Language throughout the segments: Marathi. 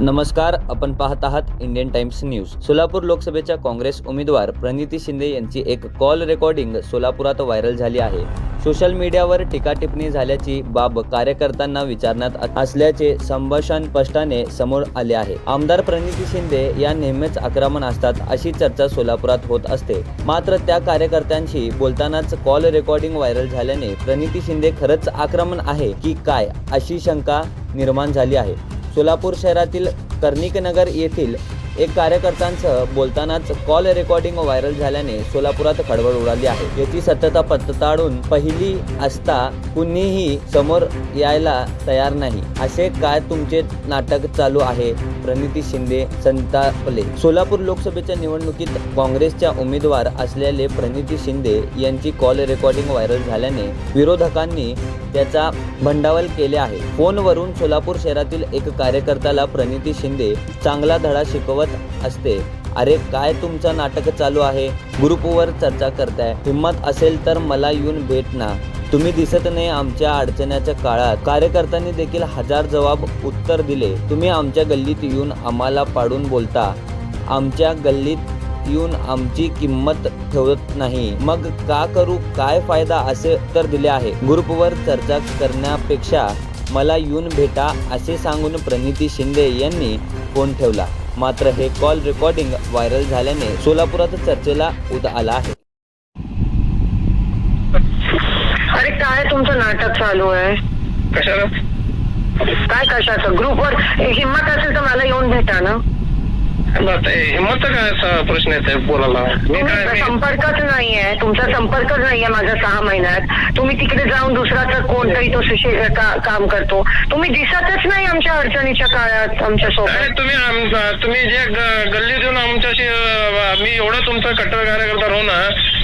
नमस्कार आपण पाहत आहात इंडियन टाइम्स न्यूज. सोलापूर लोकसभेच्या काँग्रेस उमेदवार प्रणिती शिंदे यांची एक कॉल रेकॉर्डिंग सोलापुरात व्हायरल झाली आहे. सोशल मीडियावर टीकाटिप्पणी झाल्याची बाब कार्यकर्त्यांना विचारण्यात असल्याचे संभाषण स्पष्टाने समोर आले आहे. आमदार प्रणिती शिंदे या नेहमीच आक्रमण असतात अशी चर्चा सोलापुरात होत असते. मात्र त्या कार्यकर्त्यांशी बोलतानाच कॉल रेकॉर्डिंग व्हायरल झाल्याने प्रणिती शिंदे खरंच आक्रमण आहे की काय अशी शंका निर्माण झाली आहे. सोलापूर शहरातील कर्णिकनगर येथील एक कार्यकर्त्यांसह बोलतानाच कॉल रेकॉर्डिंग व्हायरल झाल्याने सोलापुरात खळबळ उडाली आहे. याची सत्यता पडताळून पहिली असता कुणीही समोर यायला तयार नाही. असे काय तुमचे नाटक चालू आहे? प्रणिती शिंदे संतापले सोलापूर लोकसभेच्या निवडणुकीत काँग्रेसच्या उमेदवार असलेले प्रणिती शिंदे यांची कॉल रेकॉर्डिंग व्हायरल झाल्याने विरोधकांनी त्याचा भंडावल केले आहे. फोनवरून सोलापूर शहरातील एक कार्यकर्त्याला प्रणिती शिंदे चांगला धडा शिकवत असते. अरे काय तुमचं नाटक चालू आहे? ग्रुपवर चर्चा करताय. हिंमत असेल तर मला येऊन भेट ना. तुम्ही दिसत नाही आमच्या अडचण्याच्या काळात. कार्यकर्त्यांनी देखील हजार जबाब उत्तर दिले. तुम्ही आमच्या गल्लीत येऊन आम्हाला पाडून बोलता. आमच्या गल्लीत येऊन आमची किंमत ठेवत नाही. मग का करू? काय फायदा असे उत्तर दिले आहे. ग्रुपवर चर्चा करण्यापेक्षा मला येऊन भेटा असे सांगून प्रणिती शिंदे यांनी फोन ठेवला. मात्र हे कॉल रेकॉर्डिंग व्हायरल झाल्याने सोलापुरात चर्चेला उद आला आहे. अरे काय तुमचं नाटक चालू आहे? कशाला? काय कशाचं? ग्रुपवर हिंमत असेल तर मला येऊन भेटा ना. हिंमत काय असा प्रश्न येत आहे बोलायला? मी काय तुमचा मी संपर्कच नाहीये तुमचा संपर्कच नाहीये माझा सहा महिन्यात. तुम्ही तिकडे जाऊन दुसराच कोणतरी तो सुशे- का- काम करतो. तुम्ही दिसतच नाही आमच्या अडचणीच्या काळात आमच्या काय सोबत तुम्ही आम- तुम्ही जे ग- गल्लीत येऊन आमच्याशी अं, मी एवढा तुमचा कट्टर कार्यकर्ता राहू ना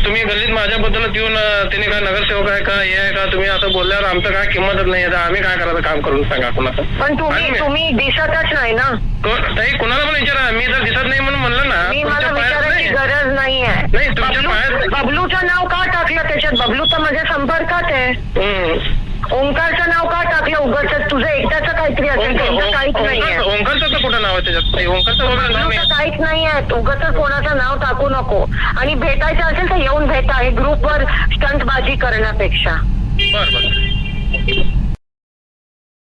तुम्ही गल्लीत माझ्याबद्दल येऊन त्याने काय नगरसेवक आहे का हे आहे का तुम्ही असं बोलल्यावर आमचं काय किंमतच नाही आहे. आम्ही काय करायचं काम करून सांगा कुणाचं? पण तुम्ही तुम्ही दिसतच नाही ना. को- ताई कुणाला पण विचारा. मी जर दिसत नाही म्हणून म्हणलं ना. मी तुमच्या मला पायात विचारायची नाही. गरज नाहीये नाही, तुमच्या बबलू- बबलूचं नाव का टाकलं? त्याच्यात बबलू तर माझ्या संपर्कात आहे. हम्म. ओंकारचं नाव का टाकलं? उगाच तुझं एकट्याचं काहीतरी असेल. त्यांचं काहीच नाहीये ओंकार- ओंकारचं तर कुठं नाव आहे त्याच्यात? ताई, ओंकारचं वगैरे नाव नाही. बबलूचं काहीच नाहीये उगाच कोणाचं नाव टाकू नको. आणि भेटायचं असेल तर येऊन भेटा. हे ग्रुपवर स्टंटबाजी करण्यापेक्षा. बरं बरं.